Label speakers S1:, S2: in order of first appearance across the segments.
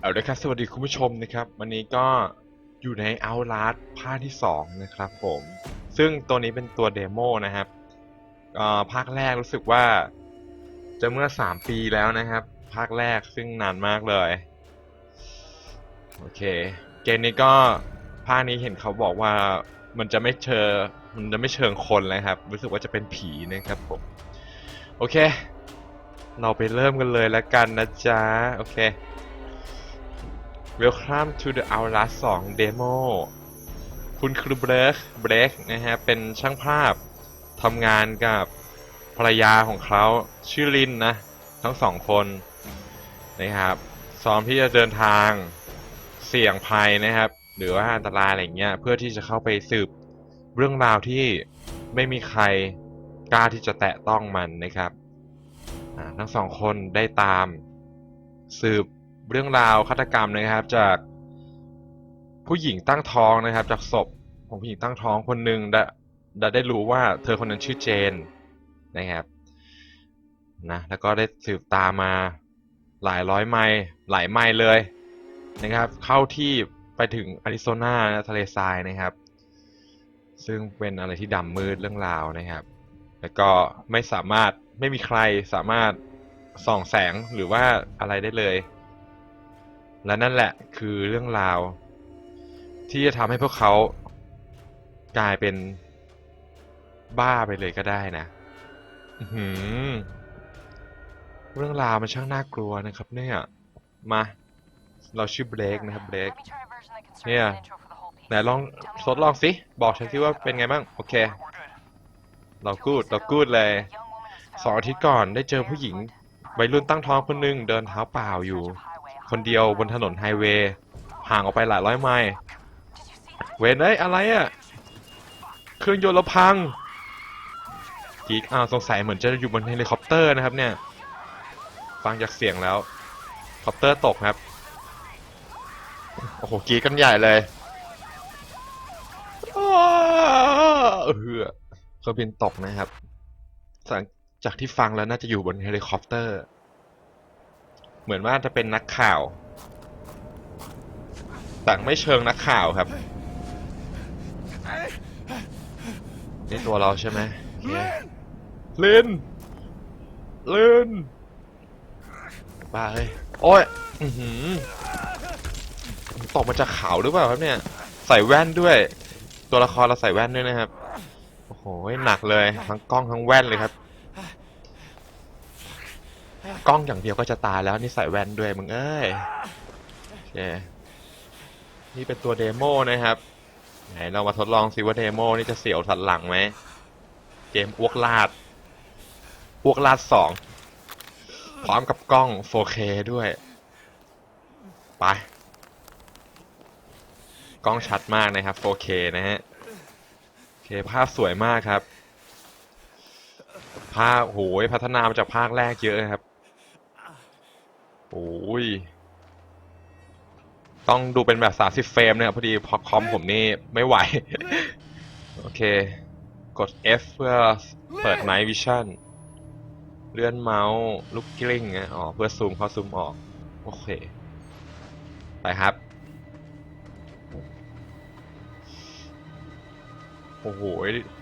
S1: เอาละครับสวัสดีคุณผู้ชมนะครับ วันนี้ก็อยู่ใน Outlast ภาคที่ 2 นะครับผม ซึ่งตัวนี้เป็นตัวเดโมนะครับภาคแรกรู้สึกว่า จะเมื่อ 3 ปีแล้วนะครับ ภาคแรกซึ่งนานมากเลย โอเค เกมนี้ก็ภาคนี้เห็นเขาบอกว่ามันจะไม่เชิงมันจะไม่เชิงคนเลยครับ รู้สึกว่าจะเป็นผีนะครับผม โอเค เราไปเริ่มกันเลยแล้วกันนะจ๊ะ โอเค Welcome to the Outlast 2 Demo คุณคือเบรกเบรกนะฮะ เป็นช่างภาพทำงานกับภรรยาของเขาชื่อลินนะ ทั้งสองคนนะครับซ้อมที่จะเดินทางเสี่ยงภัยนะครับ หรือว่าอันตรายอะไรเงี้ย เพื่อที่จะเข้าไปสืบเรื่องราวที่ไม่มีใครกล้าที่จะแตะต้องมันนะครับทั้งสองคนได้ตามสืบ เรื่องราวฆาตกรรมนะครับ จากผู้หญิงตั้งท้องนะครับ จากศพของผู้หญิงตั้งท้องคนหนึ่งได้ได้ได้รู้ว่าเธอคนนั้นชื่อเจนนะครับนะแล้วก็ได้สืบตามมาหลายร้อยไมล์หลายไมล์เลยนะครับ เข้าที่ไปถึงอาริโซนาทะเลทรายนะครับ ซึ่งเป็นอะไรที่ดำมืดเรื่องราวนะครับ แล้วก็ไม่สามารถไม่มีใครสามารถส่องแสงหรือว่าอะไรได้เลย และนั่นแหละคือเรื่องราว ที่จะทำให้พวกเขากลายเป็นบ้าไปเลยก็ได้นะหือเรื่องราวมันช่างน่ากลัวนะครับเนี่ย มา เราชื่อเบรกนะครับเบรก
S2: เนี่ย
S1: ไหนลองทดลองสิ บอกฉันสิว่าเป็นไงบ้าง โอเค เรากูด เรากูดเลยสองอาทิตย์ก่อนได้เจอผู้หญิงวัยรุ่นตั้งท้องคนหนึ่งเดินเท้าเปล่าอยู่ คนเดียวบนถนนไฮเวย์ห่างออกไปหลายร้อยไมล์เวนเอ้ยอะไรอะ่ะเครื่องยนต์เราพังกีกอ้าวสงสัยเหมือนจะอยู่บนเฮลิคอปเตอร์นะครับเนี่ย ฟังจากเสียงแล้วคอปเตอร์ตกครับโอ้โหกีกันใหญ่เลยอ้าวเออเครื่องบินตกนะครับจากที่ฟังแล้วน่าจะอยู่บนเฮลิคอปเตอร์ เหมือนว่าจะเป็นนักข่าวแต่ไม่เชิงนักข่าวครับนี่ตัวเราใช่ไหมโอเคลินลินบ้าเฮ้ยโอ้ยอือหือตกมาจากเขาหรือเปล่าครับเนี่ย ใส่แว่นด้วย ตัวละครเราใส่แว่นด้วยนะครับ โอ้โหหนักเลย ทั้งกล้องทั้งแว่นเลยครับ กล้องอย่างเดียวก็จะตายแล้วนี่ใส่แว่นด้วยมึงเอ้ยโอเคนี่เป็นตัวเดโมนะครับไหนเรามาทดลองซิว่าเดโมนี่จะเสียวสันหลังไหมเกมอ้วกลาดอ้วกลาดสองพร้อมกับกล้อง 4K ด้วย ไป กล้องชัดมากนะครับ 4K นะฮะโอเคภาพสวยมากครับ ภาพโหยพัฒนามาจากภาคแรกเยอะนะครับ โอ้ย ต้องดูเป็นแบบ 30 เฟรมเนี่ยพอดีพอคอมผมนี่ไม่ไหว โอเค กด F เพื่อเปิด Night Vision เลื่อนเมาส์ลูกกลิ้งนะอ๋อเพื่อซูมเข้าซูมออก โอเค ไปครับ โอ้โห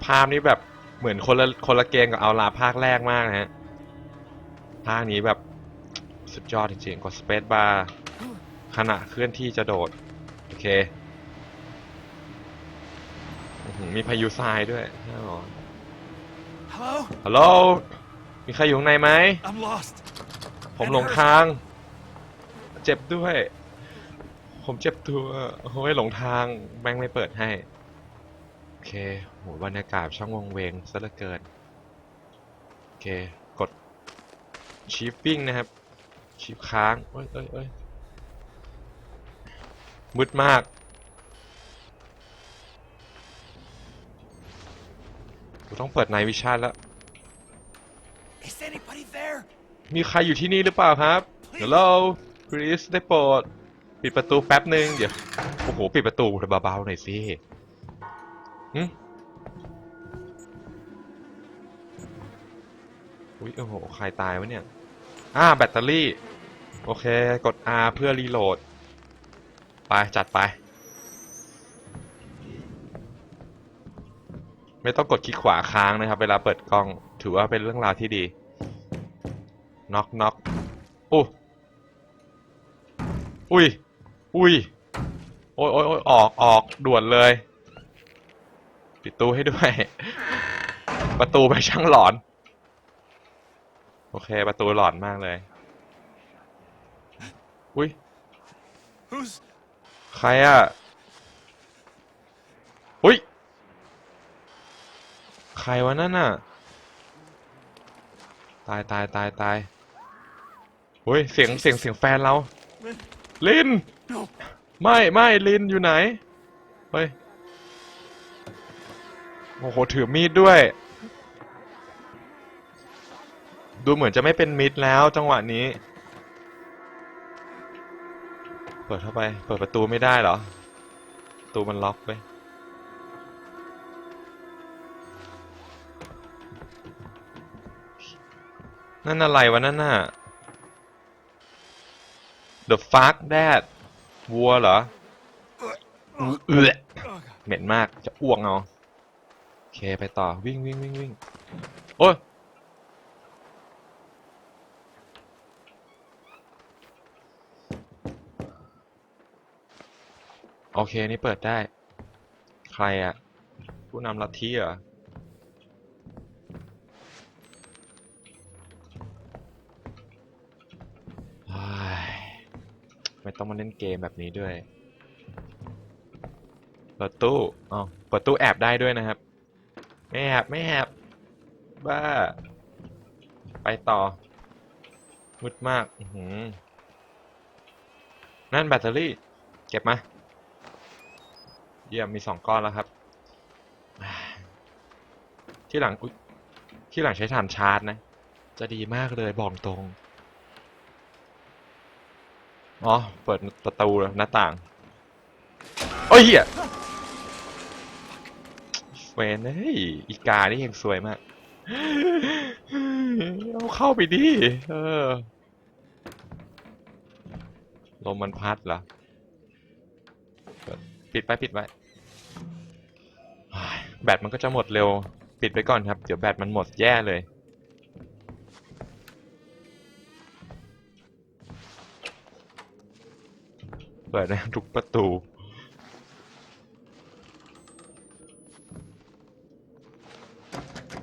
S1: ภาพนี้แบบเหมือนคนละคนละเกมกับเอาลาภาคแรกมากนะฮะ ภาคนี้แบบ สุดยอดจริงๆ กดสเปซบาร์ขณะเคลื่อนที่จะโดด โอเคอื้อหือมีพายุทรายด้วยแน่นอน
S3: Hello?
S1: ฮัลโหล มีใครอยู่ข้างในไหม
S3: I'm lost.
S1: ผมหลงทาง เจ็บด้วย ผมเจ็บตัว โอ้ยหลงทาง แม่งไม่เปิดให้ โอเคโหบรรยากาศช่างวงเวงซะเหลือเกิน โอเค กดชีฟปิ้งนะครับ ชีฟค้างเอ้ยเอ้ยเอ้ยมืดมาก กูต้องเปิดไนวิชั่นแล้ว
S3: Is anybody there?
S1: มีใครอยู่ที่นี่หรือเปล่าครับฮัลโหลคริสได้โปรด ปิดประตูแป๊บหนึ่งเดี๋ยว โอ้โห ปิดประตูเบาๆหน่อยสิหึอุ้ยโอ้โห ใครตายวะเนี่ย อ่าแบตเตอรี่ โอเค กด R เพื่อรีโหลด ไป จัดไป ไม่ต้องกดคลิกขวาค้างนะครับ เวลาเปิดกล้อง ถือว่าเป็นเรื่องราวที่ดี น็อกน็อกอู้อุ้ย อุ้ย โอ้ยโอ้ยโอ้ยออกออกด่วนเลย ปิดตู้ให้ด้วย ประตูไปช่างหลอน โอเค ประตูหลอนมากเลย อุ้ย
S3: Who's.
S1: ใครอะอุ้ย ใครวะนั่นน่ะ ตายตายตายตายอุ้ย เสียงเสียงเสียงแฟนเราลิน
S3: No!
S1: ไม่ไม่ลินอยู่ไหน เฮ้ย โอ้โห ถือมีดด้วย ดูเหมือนจะไม่เป็นมิดแล้วจังหวะนี้ เปิดเข้าไป เปิดประตูไม่ได้เหรอ ประตูมันล็อกไปนั่นอะไรวะนั่นน่ะ The fuck that วัวเหรอเอือเหม็นมากจะอ้วกเอาโอเคไปต่อวิ่งวิ่งวิ่งวิ่งโอ้ย โอเค นี่เปิดได้ ใครอะผู้นำลัทธิเหรอ ไม่ต้องมาเล่นเกมแบบนี้ด้วย เปิดตู้อ๋อเปิดตู้แอบได้ด้วยนะครับ ไม่แอบไม่แอบบ้า ไปต่อ มืดมากอือหือนั่นแบตเตอรี่ เก็บมา เยี่ยมมีสองก้อนแล้วครับ ที่หลังอุ๊ยที่หลังใช้ถ่านชาร์จนะ จะดีมากเลยบอกตรง อ๋อ เปิดประตูหน้าต่าง โอ้ยเหี้ยเวนเฮ้ยอีกานี่ยังสวยมาก เอาเข้าไปดิ เออ ลมมันพัดเหรอ ปิดไปปิดไว้แบตมันก็จะหมดเร็ว ปิดไว้ก่อนครับ เดี๋ยวแบตมันหมดแย่เลย เปิดนะทุกประตู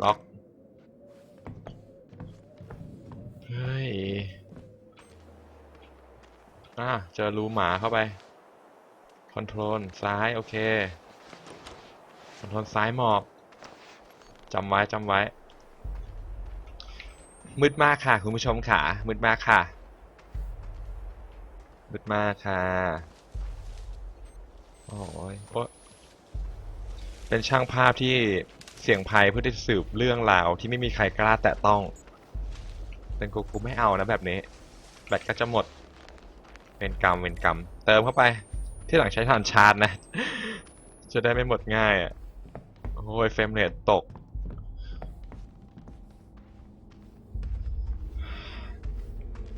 S1: ล็อกเฮ้ยอะเจอรูหมาเข้าไป คอนโทรลซ้าย โอเค คอนโทรลซ้ายหมอบจำไว้จำไว้ มืดมากค่ะ คุณผู้ชมค่ะ มืดมากค่ะ มืดมากค่ะ โอ้ยโอ๊ยเป็นช่างภาพที่เสี่ยงภัยเพื่อที่จะสืบเรื่องราวที่ไม่มีใครกล้าแตะต้อง เป็นกูกูไม่เอานะแบบนี้ แบตก็จะหมด เป็นกรรมเป็นกรรม เติมเข้าไป ที่หลังใช้ฐานชาร์จนะ จะได้ไม่หมดง่ายอะ โอ้ยเฟรมเรทตก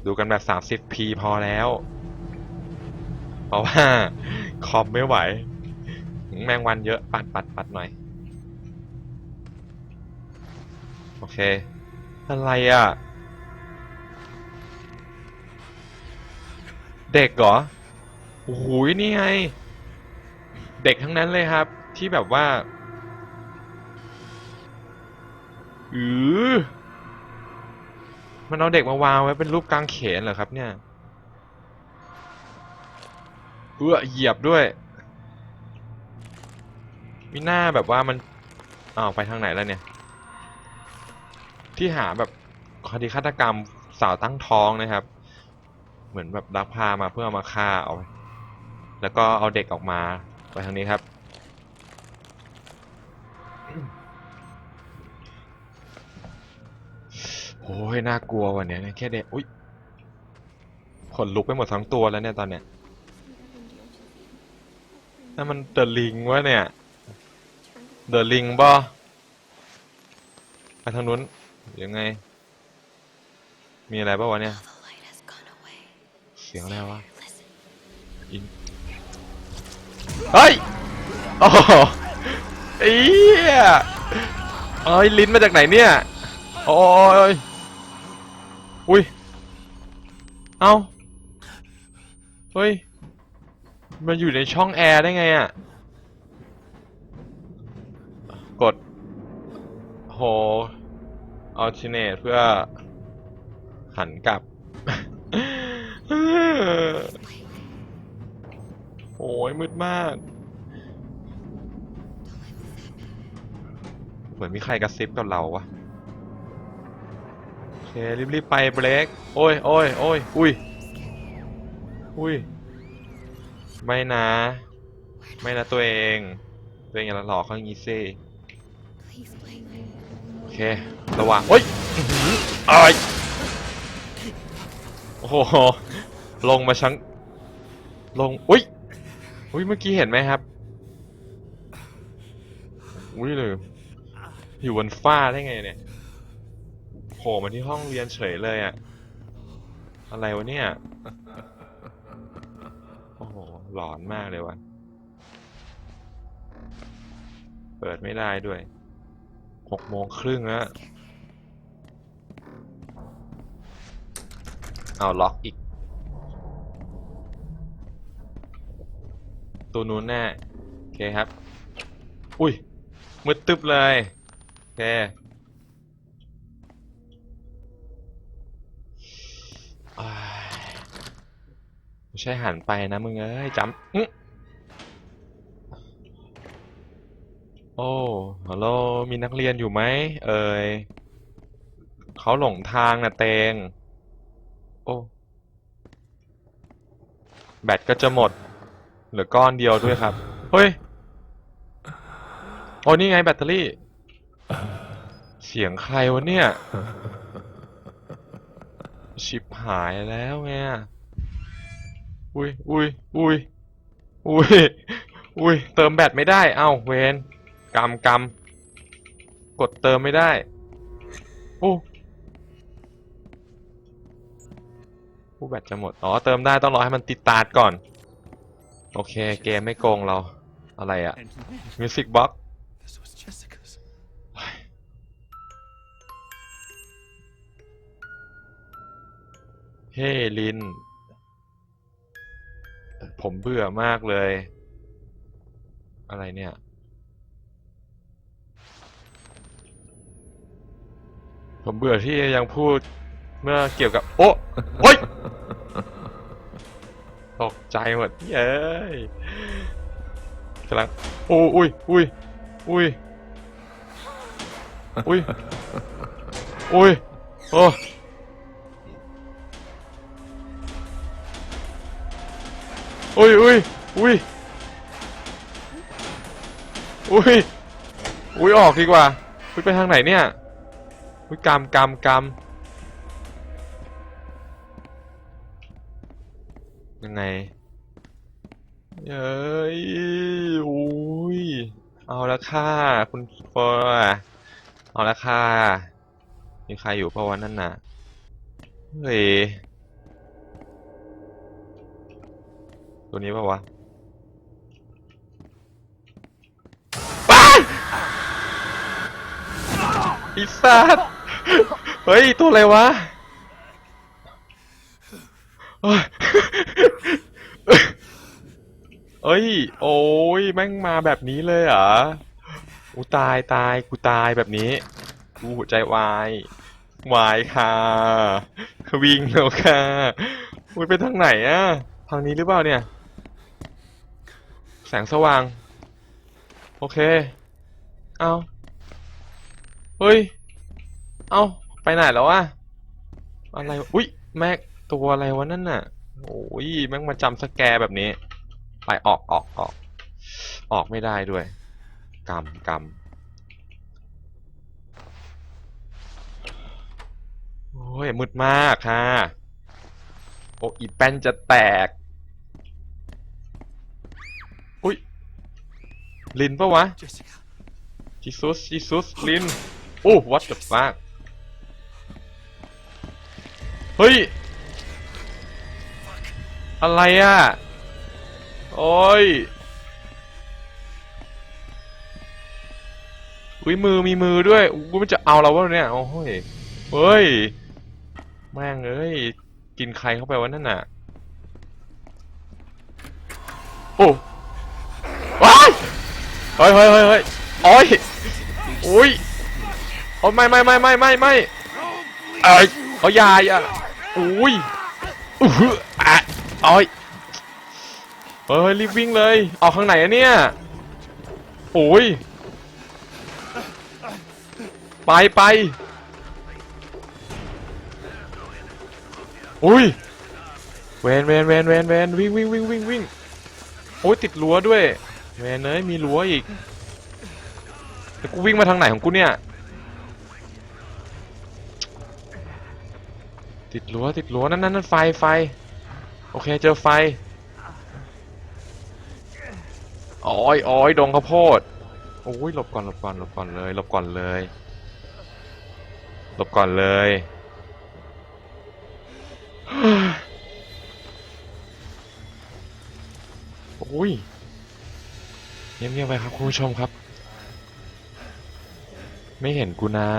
S1: ดูกันแบบ 30p พอแล้ว เพราะว่า คอมไม่ไหว แมงวันเยอะ ปัดปัดปัดหน่อย โอเค อะไรอะ เด็กเหรอ โอ้โหนี่ไง เด็กทั้งนั้นเลยครับ ที่แบบว่าอือมันเอาเด็กมาวางไว้เป็นรูปกลางเขนเหรอครับ เนี่ยเอื้อเหยียบด้วยมีหน้าแบบว่ามันอ้าวไปทางไหนแล้วเนี่ย ที่หาแบบคดีฆาตกรรมสาวตั้งท้องนะครับ เหมือนแบบลักพามาเพื่อมาฆ่าเอาไว้ แล้วก็เอาเด็กออกมาไปทางนี้ครับ โอ้ยน่ากลัววันเนี้ยเนี่ยแค่เด็กอุ้ยขนลุกไปหมดทั้งตัวแล้วเนี่ยตอนเนี้ยนั่นมันเดอะลิงวะเนี่ย เดอะลิงบ่ไปทางนู้นยังไง มีอะไรป่างวะเนี่ย
S2: The light has gone away.
S1: สียงอะไรวะอิน เฮ้ยโอ้โหเอียเอ้ยลิ้นมาจากไหนเนี่ย โอ้ยอุ้ย เอ้า เฮ้ย มันอยู่ในช่องแอร์ได้ไงอะ กด โห alternate เพื่อหันกลับ อ้ยมืดมาก เหมือนมีใครกระซิบกับเราวะโอเครีบๆไปเบรกโอ้ยโอ้ยโอ้ยอุ้ยอุ้ยไม่นะ ไม่นะตัวเอง ตัวเองอย่าหลอกเขาอย่างนี้สิโอเค ระวังโอ้ยอ้อหืออ้ายโอ้โหลงมาชั้งลง อุ้ย อุ้ยเมื่อกี้เห็นไหมครับ อุ้ยเลยอยู่บนฟ้าได้ไงเนี่ยโผล่มาที่ห้องเรียนเฉยเลยอะอะไรวะเนี่ย โอ้โห หลอนมากเลยวะเปิดไม่ได้ด้วยหกโมงครึ่งแล้วเอาล็อกอีก ตัวนู้นแน่โอเคครับ อุ้ยมืดตึ๊บเลยโอเคไม่ใช่หันไปนะมึงเอ้ยจำโอ้ฮัลโหลมีนักเรียนอยู่ไหมเอ่ยเขาหลงทางนะเตง โอ้ แบตก็จะหมด เหลือก้อนเดียวด้วยครับ เฮ้ย โอ้นี่ไงแบตเตอรี่ เสียงใครวะเนี่ย ชิบหายแล้วไง อุ้ยอุ้ยอุ้ยอุ้ยอุ้ยเติมแบตไม่ได้ เอ้าเวนกำกำกดเติมไม่ได้ โอ้โอ้แบตจะหมด อ๋อ เติมได้ต้องรอให้มันติดตาร์ทก่อน โอเค เกมไม่โกงเรา อะไรอะ
S3: And man,
S1: มิวสิกบ็อก
S3: this was Jessica's.
S1: เฮ้ลิน ผมเบื่อมากเลย อะไรเนี่ย ผมเบื่อที่ยังพูดเมื่อเกี่ยวกับ โอ้โอ้ย ตกใจหมดเย้ยกำลังโอ้อุ้ยอุ้ยอุ้ยอุ้ยอุ้ยโอ้อุ้ยอุ้ยอุ้ยอุ้ยอุ้ยออกดีกว่าอุ้ยไปทางไหนเนี่ยอุ้ยกำกำกำ ยังไงเย้ยอุ้ย เอาละค่ะ คุณเฟอร์เอาละค่ะ มีใครอยู่เพราะวันนั้นน่ะ เฮ้ย ตัวนี้ป่าวะป้าอีสัตเฮ้ย ตัวอะไรวะ เอ้ย โอ้ยแม่งมาแบบนี้เลยเหรอกูตายตายกูตายแบบนี้กูหัวใจวายวายค่ะวิ่งแล้วค่ะมึงไปทางไหนอะทางนี้หรือเปล่าเนี่ย แสงสว่าง โอเค เอาเฮ้ย เอาไปไหนแล้วอะอะไร อุ้ยแม็ก ตัวอะไรวะนั่นน่ะโอ้ยแม่งมาจำสแกร์แบบนี้ ไปออกออกออก ออกไม่ได้ด้วยกำกำโอ้ยมืดมากค่ะ โอ้อีแป้นจะแตก อุ้ย ลินปะวะ
S3: Jessica.
S1: จิซุสจิซุสลินโอ้ what the fuck เฮ้ย อะไรอะ โอ้ย อุ้ยมือมีมือด้วยอุ้ยมันจะเอาเราวะเนี่ย โอ้ยเฮ้ย แม่งเอ้ย กินใครเข้าไปวะนั่นน่ะ โอ้ว้ายเฮ้ยเฮ้ยเฮ้ยเฮ้ยโอ้ยอุ้ยโอ้ยไม่ไม่ไม่ไม่ไม่ไม่เอ้ยเอาอยาอย่าอุ้ยอื้อ อ้อยเฮ้ยรีบวิ่งเลยออกข้างไหนอะเนี่ยโอ้ยไปไปอุ้ยเวนเวนเวนเวนเวนวิ่งวิ่งวิ่งวิ่งวิ่งโอ้ยติดรั้วด้วยเวนเอ้ยมีรั้วอีกแล้วกูวิ่งมาทางไหนของกูเนี่ย ติดรั้วติดรั้วนั่นนั่นไฟไฟ โอเคเจอไฟโอ้ยโอ้ยดงข้าวโพดโอ้ยหลบก่อนหลบก่อนหลบก่อนเลยหลบก่อนเลยหลบก่อนเลยโอ้ยเงียบๆไปครับคุณผู้ชมครับ ไม่เห็นกูนะ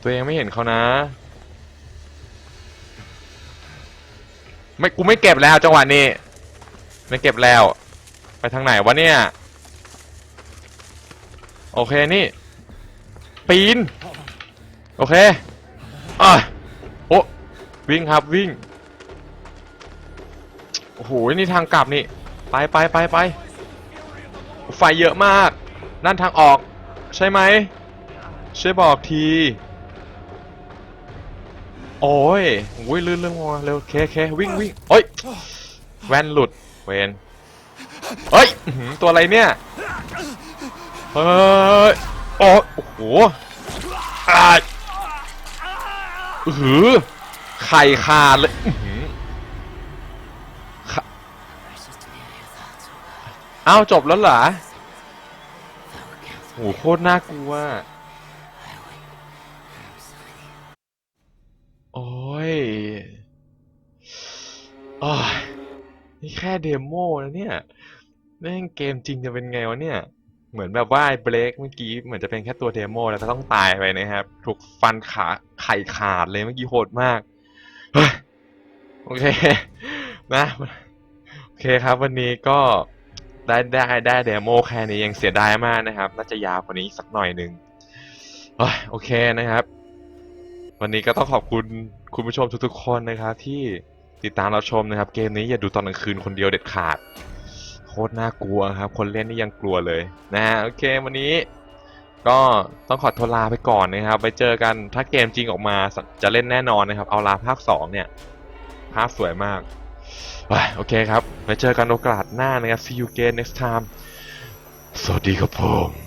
S1: ตัวเองไม่เห็นเขานะ ไม่กูไม่เก็บแล้วจังหวะนี้ ไม่เก็บแล้ว ไปทางไหนวะเนี่ย โอเคนี่ ปีน โอเคอะโอ้วิ่งครับวิ่ง โอ้โห นี่ทางกลับนี่ ไปไปไปไปไฟเยอะมาก นั่นทางออก ใช่ไหมช่วยบอกที โอ้ยโอ้ยลื่นเรื่องงัวเร็วเคเควิ่งวิ่งโอ้ยแว่นหลุดเวนเฮ้ยตัวอะไรเนี่ยเฮ้ยโอ้โอ้โหอ่าอื้อหือไข่ขาดเลยอื้อหืออ้าวจบแล้วเหรอโหโคตรน่ากลัว อ้ยโอ้ยนี่แค่เดโมนะเนี่ยแม่งเกมจริงจะเป็นไงวะเนี่ย เหมือนแบบว่าไอ้เบรกเมื่อกี้เหมือนจะเป็นแค่ตัวเดโมแล้วก็ต้องตายไปนะครับ ถูกฟันขาไข่ขาดเลยเมื่อกี้โหดมาก โอเค นะ โอเคครับวันนี้ก็ได้ได้ได้เดโมแค่นี้ยังเสียดายมากนะครับ น่าจะยาวกว่านี้สักหน่อยหนึ่งโอเคนะครับ วันนี้ก็ต้องขอบคุณคุณผู้ชมทุกๆคนนะครับที่ติดตามเราชมนะครับ เกมนี้อย่าดูตอนกลางคืนคนเดียวเด็ดขาด โคตรน่ากลัวครับ คนเล่นนี่ยังกลัวเลยนะฮะโอเควันนี้ ก็ต้องขอตัวลาไปก่อนนะครับ ไปเจอกันถ้าเกมจริงออกมาจะเล่นแน่นอนนะครับ เอาลาภาค 2 เนี่ยภาพสวยมากโอเคครับ ไปเจอกันโอกาสหน้านะครับ see you again next time สวัสดีครับผม